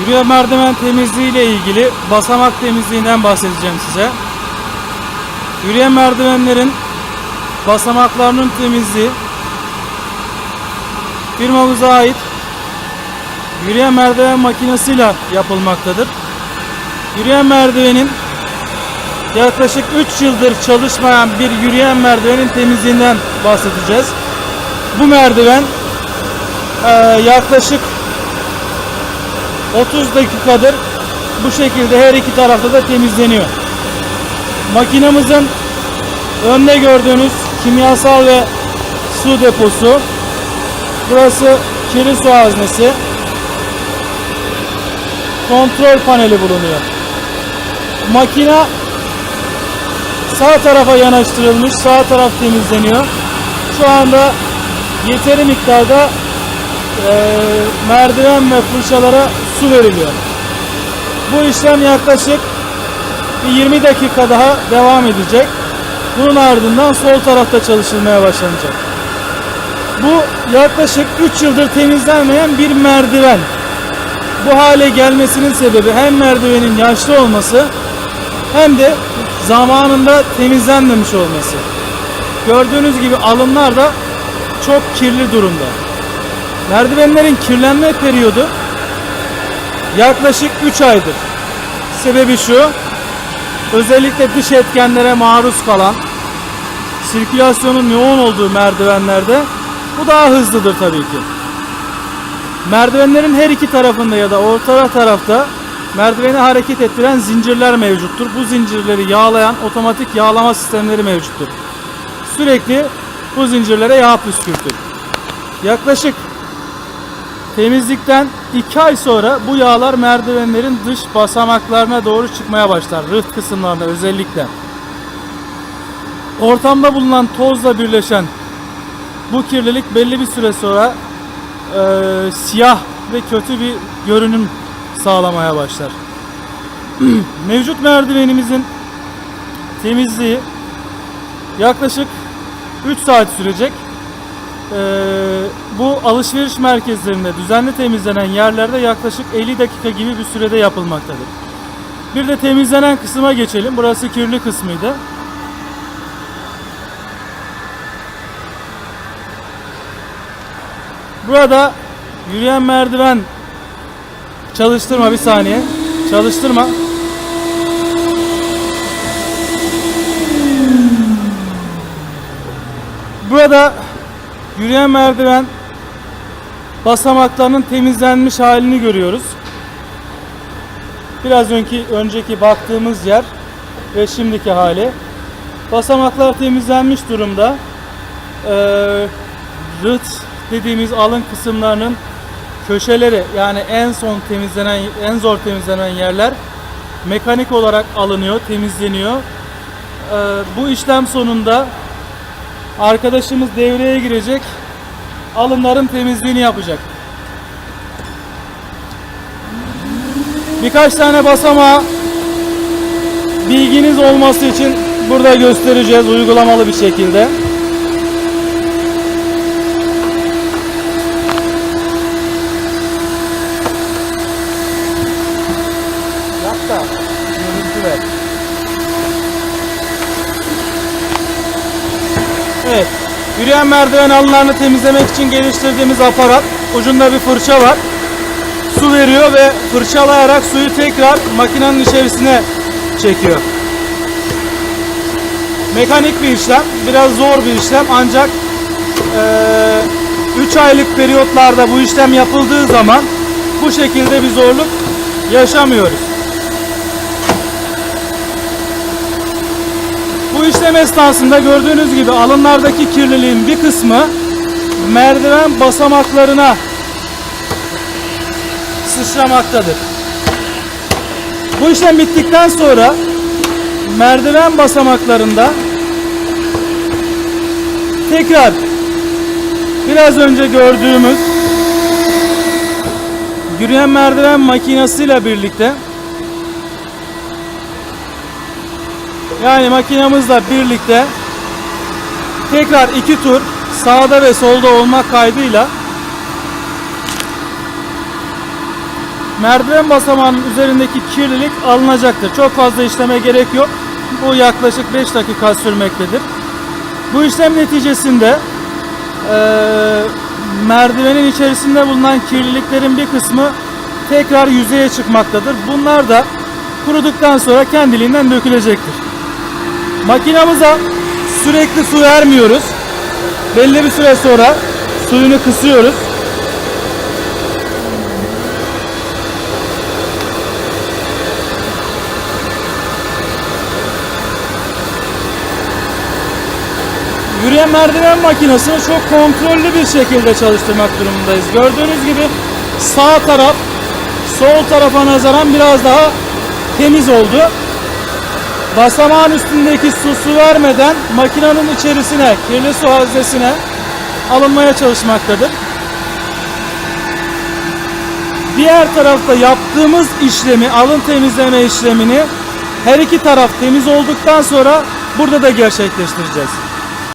Yürüyen merdiven temizliği ile ilgili basamak temizliğinden bahsedeceğim size. Yürüyen merdivenlerin basamaklarının temizliği firmamıza ait yürüyen merdiven makinesiyle yapılmaktadır. Yürüyen merdivenin yaklaşık 3 yıldır çalışmayan bir yürüyen merdivenin temizliğinden bahsedeceğiz. Bu merdiven yaklaşık 30 dakikadır bu şekilde her iki tarafta da temizleniyor. Makinamızın önde gördüğünüz kimyasal ve su deposu. Burası kirli su haznesi. Kontrol paneli bulunuyor. Makina sağ tarafa yanaştırılmış. Sağ taraf temizleniyor. Şu anda yeteri miktarda eee, merdiven ve fırçalara su veriliyor. Bu işlem yaklaşık bir 20 dakika daha devam edecek. Bunun ardından sol tarafta çalışılmaya başlanacak. Bu yaklaşık 3 yıldır temizlenmeyen bir merdiven. Bu hale gelmesinin sebebi hem merdivenin yaşlı olması hem de zamanında temizlenmemiş olması. Gördüğünüz gibi alınlar da çok kirli durumda. Merdivenlerin kirlenme periyodu yaklaşık 3 aydır. Sebebi şu, özellikle dış etkenlere maruz kalan, sirkülasyonun yoğun olduğu merdivenlerde bu daha hızlıdır tabii ki. Merdivenlerin her iki tarafında ya da orta tarafta merdiveni hareket ettiren zincirler mevcuttur. Bu zincirleri yağlayan otomatik yağlama sistemleri mevcuttur. Sürekli bu zincirlere yağ püskürtür. Yaklaşık Temizlikten 2 ay sonra bu yağlar merdivenlerin dış basamaklarına doğru çıkmaya başlar. Rıht kısımlarında özellikle. Ortamda bulunan tozla birleşen bu kirlilik belli bir süre sonra e, siyah ve kötü bir görünüm sağlamaya başlar. Mevcut merdivenimizin temizliği yaklaşık 3 saat sürecek. Ee, bu alışveriş merkezlerinde düzenli temizlenen yerlerde yaklaşık 50 dakika gibi bir sürede yapılmaktadır. Bir de temizlenen kısma geçelim. Burası kirli kısmıydı. Burada yürüyen merdiven çalıştırma bir saniye. Çalıştırma. Burada Yürüyen merdiven basamaklarının temizlenmiş halini görüyoruz. Biraz önceki, önceki baktığımız yer ve şimdiki hali. Basamaklar temizlenmiş durumda. Ee, rıt dediğimiz alın kısımlarının köşeleri yani en son temizlenen en zor temizlenen yerler mekanik olarak alınıyor, temizleniyor. Ee, bu işlem sonunda Arkadaşımız devreye girecek. Alımların temizliğini yapacak. Birkaç tane basamağı bilginiz olması için burada göstereceğiz uygulamalı bir şekilde. Yap da görüntü ver. Evet. Yürüyen merdiven alınlarını temizlemek için geliştirdiğimiz aparat. Ucunda bir fırça var. Su veriyor ve fırçalayarak suyu tekrar makinenin içerisine çekiyor. Mekanik bir işlem. Biraz zor bir işlem ancak 3 aylık periyotlarda bu işlem yapıldığı zaman bu şekilde bir zorluk yaşamıyoruz. Bu işlem esnasında gördüğünüz gibi alınlardaki kirliliğin bir kısmı merdiven basamaklarına sıçramaktadır. Bu işlem bittikten sonra merdiven basamaklarında tekrar biraz önce gördüğümüz yürüyen merdiven makinesiyle birlikte Yani makinamızla birlikte tekrar iki tur sağda ve solda olmak kaydıyla merdiven basamağının üzerindeki kirlilik alınacaktır. Çok fazla işleme gerek yok. Bu yaklaşık 5 dakika sürmektedir. Bu işlem neticesinde eee, merdivenin içerisinde bulunan kirliliklerin bir kısmı tekrar yüzeye çıkmaktadır. Bunlar da kuruduktan sonra kendiliğinden dökülecektir. Makinamıza sürekli su vermiyoruz. Belli bir süre sonra suyunu kısıyoruz. Yürüyen merdiven makinesini çok kontrollü bir şekilde çalıştırmak durumundayız. Gördüğünüz gibi sağ taraf sol tarafa nazaran biraz daha temiz oldu. Basamağın üstündeki su su vermeden makinenin içerisine, kirli su haznesine alınmaya çalışmaktadır. Diğer tarafta yaptığımız işlemi, alın temizleme işlemini her iki taraf temiz olduktan sonra burada da gerçekleştireceğiz.